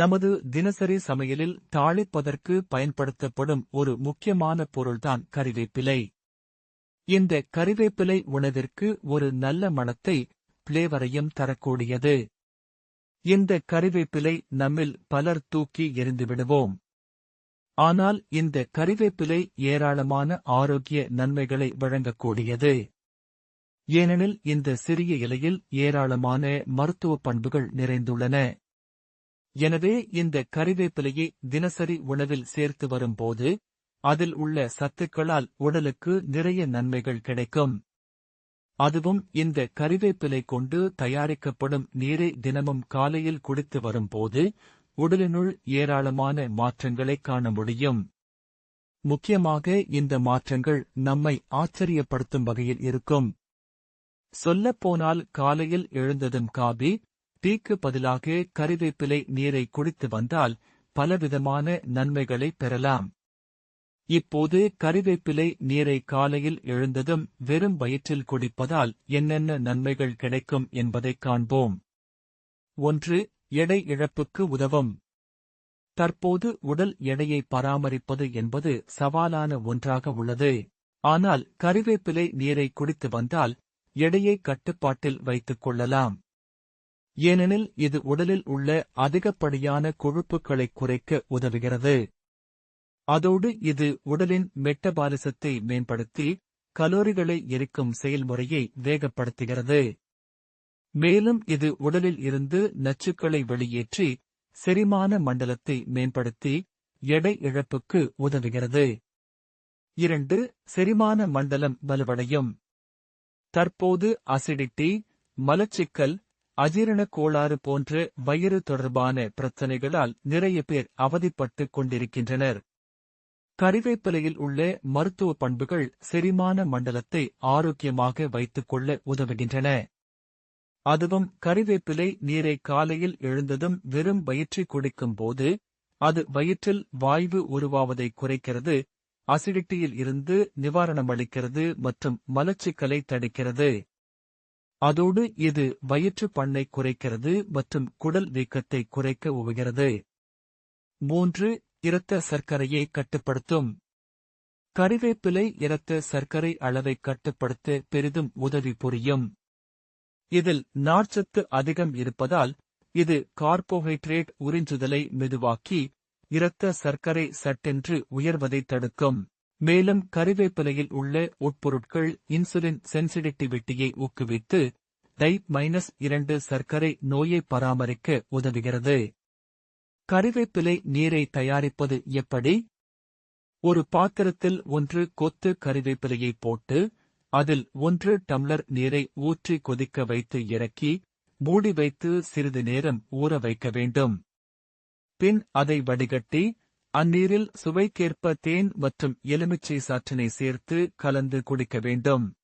நமது தினசரி சமையலில் தாளிப்பதற்கு பயன்படுத்தப்படும் ஒரு முக்கியமான பொருள்தான் கறிவேப்பிலை. இந்த கறிவேப்பிலை உணவிற்கு ஒரு நல்ல மணத்தை பிளேவரையும் தரக்கூடியது. இந்த கறிவேப்பிலை நம்மில் பலர் தூக்கி எறிந்துவிடுவோம் ஆனால் இந்த கறிவேப்பிலை ஏராளமான ஆரோக்கிய நன்மைகளை வழங்கக்கூடியது. ஏனெனில் இந்த சிறிய இலையில் ஏராளமான மருத்துவ பண்புகள் நிறைந்துள்ளன. எனவே இந்த கறிவேப்பிலையை தினசரி உணவில் சேர்த்து வரும்போது அதில் உள்ள சத்துக்களால் உடலுக்கு நிறைய நன்மைகள் கிடைக்கும். அதுவும் இந்த கறிவேப்பிலை கொண்டு தயாரிக்கப்படும் நீரை தினமும் காலையில் குடித்து வரும்போது உடலினுள் ஏராளமான மாற்றங்களை காண முடியும். முக்கியமாக இந்த மாற்றங்கள் நம்மை ஆச்சரியப்படுத்தும் வகையில் இருக்கும். சொல்லப்போனால் காலையில் எழுந்ததும் காபி டீக்கு பதிலாக கறிவேப்பிலை நீரை குடித்து வந்தால் பலவிதமான நன்மைகளை பெறலாம். இப்போது கறிவேப்பிலை நீரை காலையில் எழுந்ததும் வெறும் வயிற்றில் குடிப்பதால் என்னென்ன நன்மைகள் கிடைக்கும் என்பதைக் காண்போம். ஒன்று எடை இழப்புக்கு உதவும். தற்போது உடல் எடையை பராமரிப்பது என்பது சவாலான ஒன்றாக உள்ளது. ஆனால் கறிவேப்பிலை நீரை குடித்து வந்தால் எடையை கட்டுப்பாட்டில் வைத்துக் கொள்ளலாம். ஏனெனில் இது உடலில் உள்ள அதிகப்படியான கொழுப்புகளை குறைக்க உதவுகிறது. அதோடு இது உடலின் மெட்டபாலிசத்தை மேம்படுத்தி கலோரிகளை எரிக்கும் செயல்முறையை வேகப்படுத்துகிறது. மேலும் இது உடலில் இருந்து நச்சுக்களை வெளியேற்றி செரிமான மண்டலத்தை மேம்படுத்தி எடை இழப்புக்கு உதவுகிறது. இரண்டு செரிமான மண்டலம் வலுவடையும். தற்போது அசிடிட்டி மலச்சிக்கல் அஜீரணக் கோளாறு போன்ற வயிறு தொடர்பான பிரச்சனைகளால் நிறைய பேர் அவதிப்பட்டுக் கொண்டிருக்கின்றனர். கறிவேப்பிலையில் உள்ள மருத்துவ பண்புகள் செரிமான மண்டலத்தை ஆரோக்கியமாக வைத்துக் கொள்ள உதவுகின்றன. அதுவும் கறிவேப்பிலை நீரை காலையில் எழுந்ததும் வெறும் வயிற்றை குடிக்கும் போது அது வயிற்றில் வாய்வு உருவாவதை குறைக்கிறது அசிடிட்டியில் இருந்து நிவாரணமளிக்கிறது மற்றும் மலச்சிக்கலை தடுக்கிறது. அதோடு இது வயிற்று பண்ணை குறைக்கிறது மற்றும் குடல் வீக்கத்தை குறைக்க உதவுகிறது. மூன்று இரத்த சர்க்கரையை கட்டுப்படுத்தும். கறிவேப்பிலை இரத்த சர்க்கரை அளவை கட்டுப்படுத்த பெரிதும் உதவி புரியும். இதில் நார்ச்சத்து அதிகம் இருப்பதால் இது கார்போஹைட்ரேட் உறிஞ்சுதலை மெதுவாக்கி இரத்த சர்க்கரை சட்டென்று உயர்வதை தடுக்கும். மேலும் கருவேப்பிலையில் உள்ள உட்பொருட்கள் இன்சுலின் சென்சிடிட்டிவிட்டியை ஊக்குவித்து டைப் மைனஸ் இரண்டு சர்க்கரை நோயை பராமரிக்க உதவுகிறது. கறிவேப்பிலை நீரை தயாரிப்பது எப்படி? ஒரு பாத்திரத்தில் ஒன்று கொத்து கருவேப்பிலையை போட்டு அதில் ஒன்று டம்ளர் நீரை ஊற்றி கொதிக்க வைத்து இறக்கி மூடி வைத்து சிறிது நேரம் ஊற வைக்க வேண்டும். பின் அதை வடிகட்டி அந்நீரில் சுவைக்கேற்ப தேன் மற்றும் எலுமிச்சை சாற்றினை சேர்த்து கலந்து குடிக்க வேண்டும்.